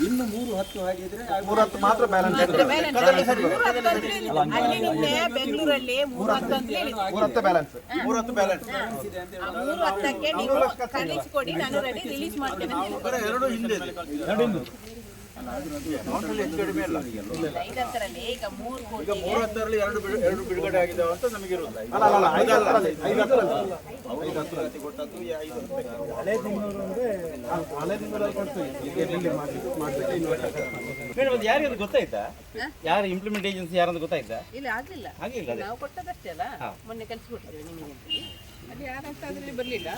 ಇನ್ನು ಮೂರು ಹತ್ತು ಹಾಗಿದ್ರೆ ಮೂರು ಹತ್ತು ಮಾತ್ರ ಬ್ಯಾಲೆನ್ಸ್ ಬೆಂಗಳೂರಲ್ಲಿ ಮೂರು ಹತ್ತು. ಮೂರು ಬ್ಯಾಲೆನ್ಸ್ ಮೂರು ಹತ್ತು ಬ್ಯಾಲೆನ್ಸ್ ಆ ಮೂರು ಹತ್ತಕ್ಕೆ ನೀವು ಕಳಿಸ್ಕೊಡಿ ನಾನು ರೆಡಿ ರಿಲೀಸ್ ಮಾಡ್ತೇನೆ. ಎರಡು ಹಿಂದೆ. ಈಗ ಎರಡು ಬಿಡು- ಎರಡು ಬಿಡುಗಡೆ ಆಗಿದ್ದಾವೆ ಅಂತ ನಮಗೆ ಮೇಡಮ್ ಅದು ಯಾರ್ಯಾರು ಗೊತ್ತಾಯ್ತಾ? ಯಾರು ಇಂಪ್ಲಿಮೆಂಟ್ ಏಜೆನ್ಸಿ ಯಾರಂತ ಗೊತ್ತಾಯ್ತಾ? ಇಲ್ಲ ಆಗ್ಲಿಲ್ಲ. ಆಗಿಲ್ಲ ನಾವು ಕೊಟ್ಟದಷ್ಟೇ ಅಲ್ಲ. ಮೊನ್ನೆ ಕಳಿಸ್ಕೊಟ್ಟಿದ್ದೇವೆ ನಿಮಗೆ ಬರ್ಲಿಲ್ಲ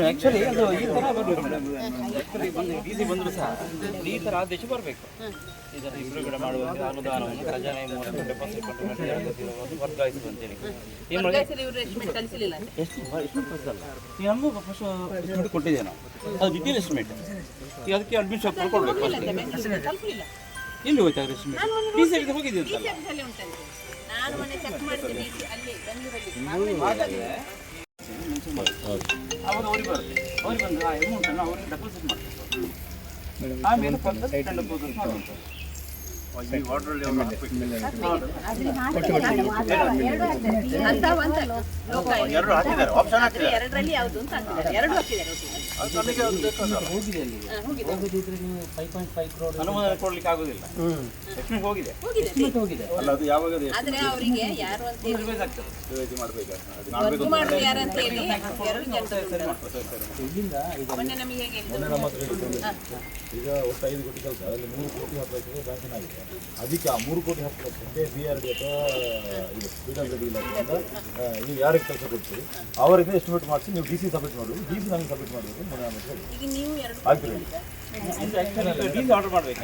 ಆ್ಯಕ್ಚುಲಿ ಅದು ಈ ಥರ ಬರಬೇಕು ಮೇಡಮ್. ಆ್ಯಕ್ಚುಲಿ ಬಂದು ಬಂದರೂ ಸಹ ಈ ಥರ ಆದೇಶ ಬರಬೇಕು. ಇದನ್ನು ಬಿಡುಗಡೆ ಮಾಡುವಾಗ ಅನುದಾನವನ್ನು ಖಜಾನೆ ಮೂಲಕ ಡೆಪಾಸಿಟ್ ಕೊಟ್ಟು ವರ್ಗಾಯಿಸುವ ಅಂತೇಳಿ ನಮಗೂ ಫಸ್ಟ್ ಕೊಟ್ಟಿದ್ದೇವೆ ನಾವು ಅದು ಡಿಟೇಲ್ ಎಸ್ಟಿಮೇಟ್ ಈಗ ಅದಕ್ಕೆ ಅಡ್ಮಿಷನ್ ಕೊಡ್ಬೇಕು ತಲುಪಲಿಲ್ಲ ಎಲ್ಲಿ ಹೋಯ್ತಾ ರಶ್ಮಿ ಆಫೀಸ್ ಹೋಗಿದ್ದೆ ಹಾಕಿದ್ದಾರೆ ಉಂಟಂತೆ. ನಾನು ಮೊನ್ನೆ ಚೆಕ್ ಸಿ ಅಲ್ಲಿ ಬೆಂಗಳೂರಲ್ಲಿ. ಅವಾಗ ಅವ್ರಿಗೆ ಬರುತ್ತೆ. ಅವ್ರಿಗೆ ಬಂದು ಆ ಅಮೌಂಟನ್ನು ಅವ್ರಿಗೆ ಡೆಪಾಸಿಟ್ ಮಾಡ್ತಾರೆ ಆಮೇಲೆ ಪಕ್ಕದ ಸೈಡ್ ಮಾಡುವಂಥದ್ದು ಈ ವಾರ್ಡ್ರಲ್ಲಿ ಅವರು ಹಾಕ್ಬೇಕು. ಅಂತ ಹಾಕಿದ್ದಾರೆ. ಎರಡು ಹಾಕಿದ್ದಾರೆ ಹೋಗಿದೆ ಅದು ಹೋಗಿದೆ ಅನುಮೋದನೆ ಕೊಡ್ಲಿಕ್ಕೆ ಆಗುದಿಲ್ಲ. ಎಸ್ಟಿಮೇಟ್ ಹೋಗಿದೆ. ಹೋಗಿದೆ. ಅಲ್ಲ ಅದು ಯಾವಾಗ ಆದ್ರೆ ಅವರಿಗೆ ಯಾರು ಅಂತ ಹೇಳಿ ಇದು ಮಾಡ್ಬೇಕು? ಅದು ವರ್ಕ್ ಮಾಡುದು ಯಾರು ಅಂತ ಹೇಳಿ. ಎರಡು ಜನ ಮೊನ್ನೆ ನಮಗೆ ಹೇಗೆ ಈಗ ಒಟ್ಟು ಐದು ಕೋಟಿ ಕೆಲಸ. ಅದರಲ್ಲಿ ಮೂರು ಕೋಟಿ ಹತ್ತು ಲಕ್ಷ ಬ್ಯಾಂಕಿನ ಆಗಿದೆ. ಅದಕ್ಕೆ ಆ ಮೂರು ಕೋಟಿ ಹತ್ತು ಲಕ್ಷಕ್ಕೆ ಬಿ ಆರ್ ಡಿ ಅಥವಾ ಇದು ಪಿ ಡಬ್ಲ್ಯೂ ಡಿ ಇಲಾಖೆಯಿಂದ ನೀವು ಯಾರಿಗೆ ಕೆಲಸ ಕೊಡ್ತೀರಿ? ಅವರಿಗೆ ಎಸ್ಟಿಮೇಟ್ ಮಾಡಿಸಿ ನೀವು ಡಿ ಸಿ ಸಬ್ಮಿಟ್ ಮಾಡಬೇಕು ಡಿ ಸಿ ನಮಗೆ ಸಬ್ಮಿಟ್ ಮಾಡಬೇಕು. ಆರ್ಡರ್ ಮಾಡಬೇಕು.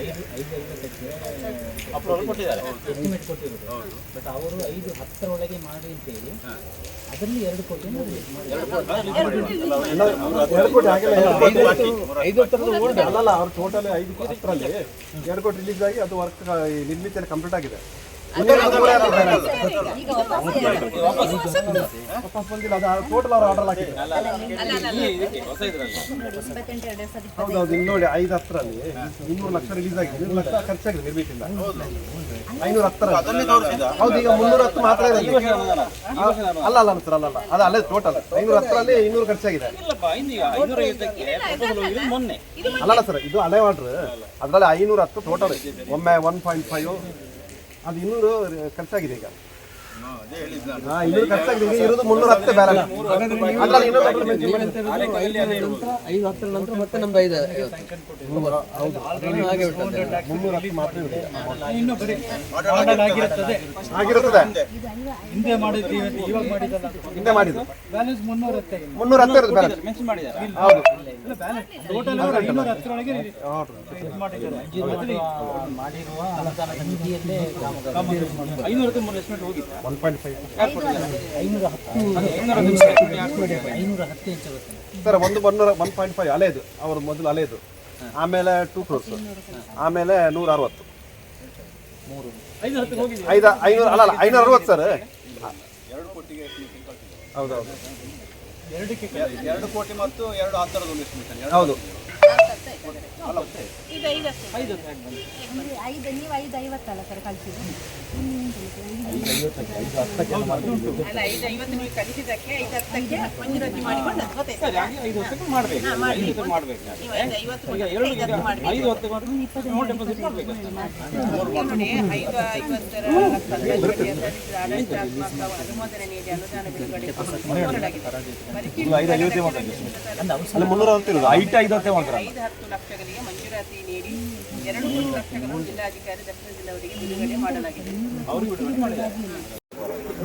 ಅಪ್ರೂವಲ್ ಕೊಟ್ಟಿದ್ದಾರೆ. ಎಸ್ಟಿಮೇಟ್ ಕೊಟ್ಟಿರೋದು. ಬಟ್ ಅವರು ಐದು ಹತ್ತರೊಳಗೆ ಮಾಡಿ ಅಂತೇಳಿ ಅದರಲ್ಲಿ ಎರಡು ಕೋಟಿ ಅಲ್ಲಲ್ಲ ಅವ್ರು ಟೋಟಲ್ ಐದು ಕೋಟಿ ಹತ್ತರಲ್ಲಿ ಎರಡು ಕೋಟಿ ರಿಲೀಸ್ ಆಗಿ ಅದು ವರ್ಕ್ ನಿರ್ಮಿತಿಯಲ್ಲಿ ಕಂಪ್ಲೀಟ್ ಆಗಿದೆ. ವಾಪಸ್ ಬಂದಿಲ್ಲ ಅದು ಟೋಟಲ್ ಅವ್ರು ಆರ್ಡರ್ ಹಾಕಿದ್ರು ಇದಕ್ಕೆ ಹೊಸ ಇದರಲ್ಲಿ ಹೌದೌದು ಇಲ್ಲಿ ನೋಡಿ ಐದು ಹತ್ತರಲ್ಲಿ ಇನ್ನೂರು ಲಕ್ಷ ರಿಲೀಸ್ ಆಗಿದೆ ಇನ್ನೂರು ಲಕ್ಷ ಖರ್ಚಾಗಿದೆ ನಿರ್ಮಿತಿಂದ ಐನೂರ ಹತ್ತರ ಹೌದು ಈಗ ಮುನ್ನೂರ ಹತ್ತು ಮಾತ್ರ ಇದೆ ಅಲ್ಲ ಅಲ್ಲ ಸರ್ ಅಲ್ಲ ಅಲ್ಲ ಅದು ಅಲ್ಲೇ ಟೋಟಲ್ ಐನೂರ ಹತ್ತರಲ್ಲಿ ಇನ್ನೂರು ಖರ್ಚಾಗಿದೆ ಅಲ್ಲಲ್ಲ ಸರ್ ಇದು ಹಳೆ ಆರ್ಡ್ರ್ ಅದರಲ್ಲಿ ಐನೂರ ಹತ್ತು ಟೋಟಲ್ ಒಮ್ಮೆ ಒನ್ ಪಾಯಿಂಟ್ ಫೈವ್ ಅದು ಇನ್ನೂರು ಖರ್ಚಾಗಿದೆ ಈಗ. ಇರೋದು ಮುನ್ನೂರ ಹತ್ತು ನಂತರ ಮತ್ತೆ ಹಿಂದೆ ಮಾಡಿದಲ್ಲ ಹಿಂದೆ ಮೆನ್ಷನ್ ಹೌದು. ಐನೂರ ಮಾಡಿರುವ ಎಸ್ಟಿಮೇಟ್ ಹೋಗಿತ್ತು. ಒನ್ ಪಾಯಿಂಟ್ ಫೈವ್ ಐನೂರ ಹತ್ತು ಐನೂರ ಹತ್ತು ಇಂಚ್ ಸರ್ ಒಂದು ಒನ್ನೂರ ಒನ್ ಪಾಯಿಂಟ್ ಫೈವ್ ಅಲೆದು ಅವರು ಮೊದಲು ಅಲೆದು ಆಮೇಲೆ ಟೂ ಕ್ರೋರ್ಸ್ ಆಮೇಲೆ ನೂರ ಅರವತ್ತು ಐದು ಐನೂರ ಅಲ್ಲ ಐನೂರ ಅರವತ್ತು ಸರ್. ಹೌದೌದು. ಎರಡು ಕೋಟಿ ಮತ್ತು ಎರಡು ಹತ್ತರದ ಒಂದು estimation. ಎರಡು ಐದು ಐದು ಐದು ನೀವು ಐದು ಐವತ್ತಲ್ಲ ಸರ್ ಕಳಿಸಿದ್ದು ಅಲ್ಲ ಐದು ಐವತ್ತು ನೀವು ಕಳಿಸಿದ್ದಕ್ಕೆ ಐದು ಹತ್ತಕ್ಕೆ ಮಾಡಿಕೊಂಡು ಗೊತ್ತಾಯ್ತು ಸರಿ ಹಾಗೆ ಐದು ವರ್ಷಕ್ಕೆ ಮಾಡಬೇಕು ಐದು ಮಾಡಬೇಕು ನೀವು ಐದು ಐವತ್ತು ಐದು ಐದು ಹೊತ್ತಿಗೆ ಮಾತ್ರ ಅಮೌಂಟ್ ಡೆಪಾಸಿಟ್ ಮಾಡಬೇಕು ನೋಡಿ ಐದು ಐವತ್ತರ ಅನುಮೋದನೆ ನೀಡಿ ಅನುದಾನ ಬಿಡುಗಡೆ ಹೊರಡಾಗಿದೆ. ಐದು ಹತ್ತೇ ಮಾಡ್ತಾರೆ ಐದು ಹತ್ತು ಲಕ್ಷಗಳಿಗೆ ಮಂಜೂರಾತಿ ನೀಡಿ ಎರಡು ಮೂರು ಲಕ್ಷಗಳನ್ನು ಜಿಲ್ಲಾಧಿಕಾರಿ ದಕ್ಷಿಣ ಜಿಲ್ಲೆಯವರಿಗೆ ಬಿಡುಗಡೆ ಮಾಡಲಾಗಿದೆ.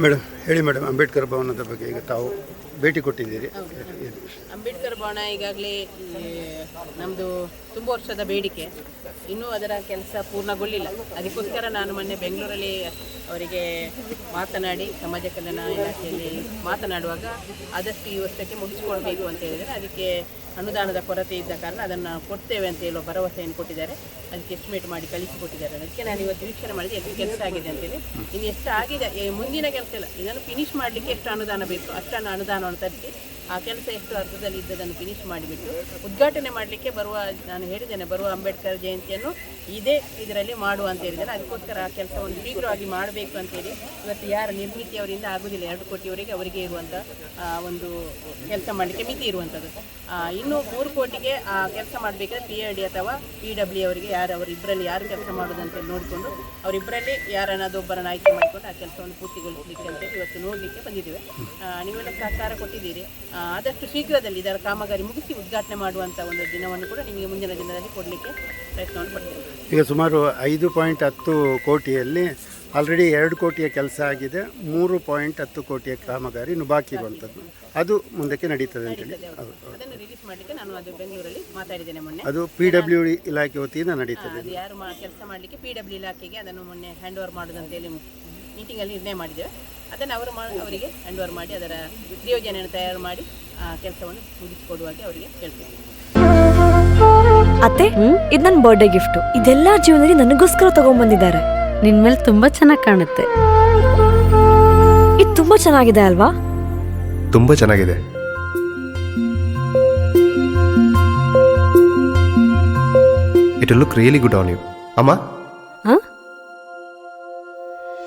ಮೇಡಮ್ ಹೇಳಿ ಮೇಡಮ್ ಅಂಬೇಡ್ಕರ್ ಭವನದ ಬಗ್ಗೆ ಈಗ ತಾವು ಭೇಟಿ ಕೊಟ್ಟಿದ್ದೀರಿ. ಅಂಬೇಡ್ಕರ್ ಭವನ ಈಗಾಗಲೇ ನಮ್ಮದು ತುಂಬ ವರ್ಷದ ಬೇಡಿಕೆ. ಇನ್ನೂ ಅದರ ಕೆಲಸ ಪೂರ್ಣಗೊಳ್ಳಿಲ್ಲ. ಅದಕ್ಕೋಸ್ಕರ ನಾನು ಮೊನ್ನೆ ಬೆಂಗಳೂರಲ್ಲಿ ಅವರಿಗೆ ಮಾತನಾಡಿ, ಸಮಾಜ ಕಲ್ಯಾಣ ಇಲಾಖೆಯಲ್ಲಿ ಮಾತನಾಡುವಾಗ ಆದಷ್ಟು ಈ ವರ್ಷಕ್ಕೆ ಮುಗಿಸ್ಕೊಳ್ಬೇಕು ಅಂತ ಹೇಳಿದರೆ ಅದಕ್ಕೆ ಅನುದಾನದ ಕೊರತೆ ಇದ್ದ ಕಾರಣ ಅದನ್ನು ಕೊಡ್ತೇವೆ ಅಂತ ಹೇಳುವ ಭರವಸೆಯನ್ನು ಕೊಟ್ಟಿದ್ದಾರೆ. ಅದಕ್ಕೆ ಎಸ್ಟಿಮೇಟ್ ಮಾಡಿ ಕಳಿಸಿಕೊಟ್ಟಿದ್ದಾರೆ. ಅದಕ್ಕೆ ನಾನು ಇವತ್ತು ವೀಕ್ಷಣೆ ಮಾಡಿದೆ. ಎಷ್ಟು ಕೆಲಸ ಆಗಿದೆ ಅಂತೇಳಿ ಇನ್ನು ಎಷ್ಟು ಆಗಿದೆ, ಮುಂದಿನ ಕೆಲಸ ಇಲ್ಲ. ಇದನ್ನು ಫಿನಿಶ್ ಮಾಡಲಿಕ್ಕೆ ಎಷ್ಟು ಅನುದಾನ ಬೇಕು? ಅಷ್ಟನ್ನು ಅನುದಾನವನ್ನು ತರಿಸಿ. ಆ ಕೆಲಸ ಎಷ್ಟು ಅರ್ಧದಲ್ಲಿ ಇದ್ದದನ್ನು ಫಿನಿಶ್ ಮಾಡಿಬಿಟ್ಟು ಉದ್ಘಾಟನೆ ಮಾಡಲಿಕ್ಕೆ ಬರುವ, ನಾನು ಹೇಳಿದ್ದೇನೆ, ಬರುವ ಅಂಬೇಡ್ಕರ್ ಜಯಂತಿಯನ್ನು ಇದೇ ಇದರಲ್ಲಿ ಮಾಡು ಅಂತ ಹೇಳಿದ್ದೇನೆ ಅದಕ್ಕೋಸ್ಕರ ಆ ಕೆಲಸವನ್ನು ಶೀಘ್ರವಾಗಿ ಮಾಡಬೇಕು ಅಂತೇಳಿ ಇವತ್ತು ಯಾರು ನಿರ್ಮಿತಿಯವರಿಂದ ಆಗುವುದಿಲ್ಲ ಎರಡು ಕೋಟಿಯವರೆಗೆ ಅವರಿಗೆ ಇರುವಂಥ ಒಂದು ಕೆಲಸ ಮಾಡಲಿಕ್ಕೆ ಮಿತಿ ಇರುವಂಥದ್ದು ಇನ್ನು ಮೂರು ಕೋಟಿಗೆ ಆ ಕೆಲಸ ಮಾಡಬೇಕಾದ್ರೆ ಪಿ ಎ ಡಿ ಅಥವಾ ಪಿ ಡಬ್ಲ್ಯೂ ಅವರಿಗೆ ಯಾರು, ಅವರಿಬ್ಬರಲ್ಲಿ ಯಾರು ಕೆಲಸ ಮಾಡೋದಂತ ನೋಡಿಕೊಂಡು, ಅವರಿಬ್ಬರಲ್ಲಿ ಯಾರನ್ನಾದ ಒಬ್ಬರನ್ನು ಆಯ್ಕೆ ಮಾಡಿಕೊಂಡು ಆ ಕೆಲಸವನ್ನು ಪೂರ್ತಿಗೊಳಿಸಲಿಕ್ಕೆ ಅಂತೇಳಿ ಇವತ್ತು ನೋಡಲಿಕ್ಕೆ ಬಂದಿದ್ದೇವೆ. ನೀವೆಲ್ಲ ಸಹಕಾರ ಕೊಟ್ಟಿದ್ದೀರಿ. ಆದಷ್ಟು ಶೀಘ್ರದಲ್ಲಿ ಇದರ ಕಾಮಗಾರಿ ಮುಗಿಸಿ ಉದ್ಘಾಟನೆ ಮಾಡುವಂಥ ಒಂದು ದಿನವನ್ನು ಕೂಡ ನಿಮಗೆ ಮುಂದಿನ ದಿನದಲ್ಲಿ ಕೊಡಲಿಕ್ಕೆ ಪ್ರಯತ್ನವನ್ನು ಪಡ್ತೇವೆ ಈಗ ಸುಮಾರು ಐದು ಪಾಯಿಂಟ್ ಹತ್ತು ಕೋಟಿಯಲ್ಲಿ ಆಲ್ರೆಡಿ ಎರಡು ಕೋಟಿಯ ಕೆಲಸ ಆಗಿದೆ ಮೂರು ಪಾಯಿಂಟ್ ಹತ್ತು ಕೋಟಿಯ ಕಾಮಗಾರಿ ಇನ್ನು ಬಾಕಿ ಇರುವಂಥದ್ದು ಅದು ಮುಂದಕ್ಕೆ ನಡೀತದೆ ಅಂತೇಳಿ ಹೇಳಿ. ಅದನ್ನು ರಿಲೀಸ್ ಮಾಡಲಿಕ್ಕೆ ನಾನು ಅದು ಬೆಂಗಳೂರಲ್ಲಿ ಮಾತಾಡಿದ್ದೇನೆ ಮೊನ್ನೆ. ಅದು ಪಿ ಡಬ್ಲ್ಯೂ ಇಲಾಖೆ ವತಿಯಿಂದ ನಡೀತದೆ. ಅದು ಯಾರು ಕೆಲಸ ಮಾಡಲಿಕ್ಕೆ ಪಿ ಡಬ್ಲ್ಯೂ ಇಲಾಖೆಗೆ ಅದನ್ನು ಮೊನ್ನೆ ಹ್ಯಾಂಡ್ ಓವರ್ ಮಾಡೋದಂತೇಳಿ ಮೀಟಿಂಗಲ್ಲಿ ನಿರ್ಣಯ ಮಾಡಿದ್ದೇವೆ. ಅದನ್ನು ಅವರು ಮಾ ಅವರಿಗೆ ಹ್ಯಾಂಡ್ ಓವರ್ ಮಾಡಿ ಅದರ ಯೋಜನೆಯನ್ನು ತಯಾರು ಮಾಡಿ ಆ ಕೆಲಸವನ್ನು ಮುಗಿಸಿಕೊಡುವಾಗೆ ಅವರಿಗೆ ಹೇಳ್ತೇವೆ ಅತ್ತೆ ಇದು ನನ್ನ ಬರ್ಡೇ ಗಿಫ್ಟ್ ಇದೆಲ್ಲ ಜೀವನದಲ್ಲಿ ನನಗೋಸ್ಕರ ತಗೊಂಡ್ಬಂದಿದ್ದಾರೆ ನಿನ್ ಮೇಲೆ ತುಂಬಾ ಚೆನ್ನಾಗಿ ಕಾಣುತ್ತೆ. ಇದು ತುಂಬಾ ಚೆನ್ನಾಗಿದೆ ಅಲ್ವಾ? ತುಂಬಾ ಚೆನ್ನಾಗಿದೆ. It look really good on you ಅಮ್ಮ?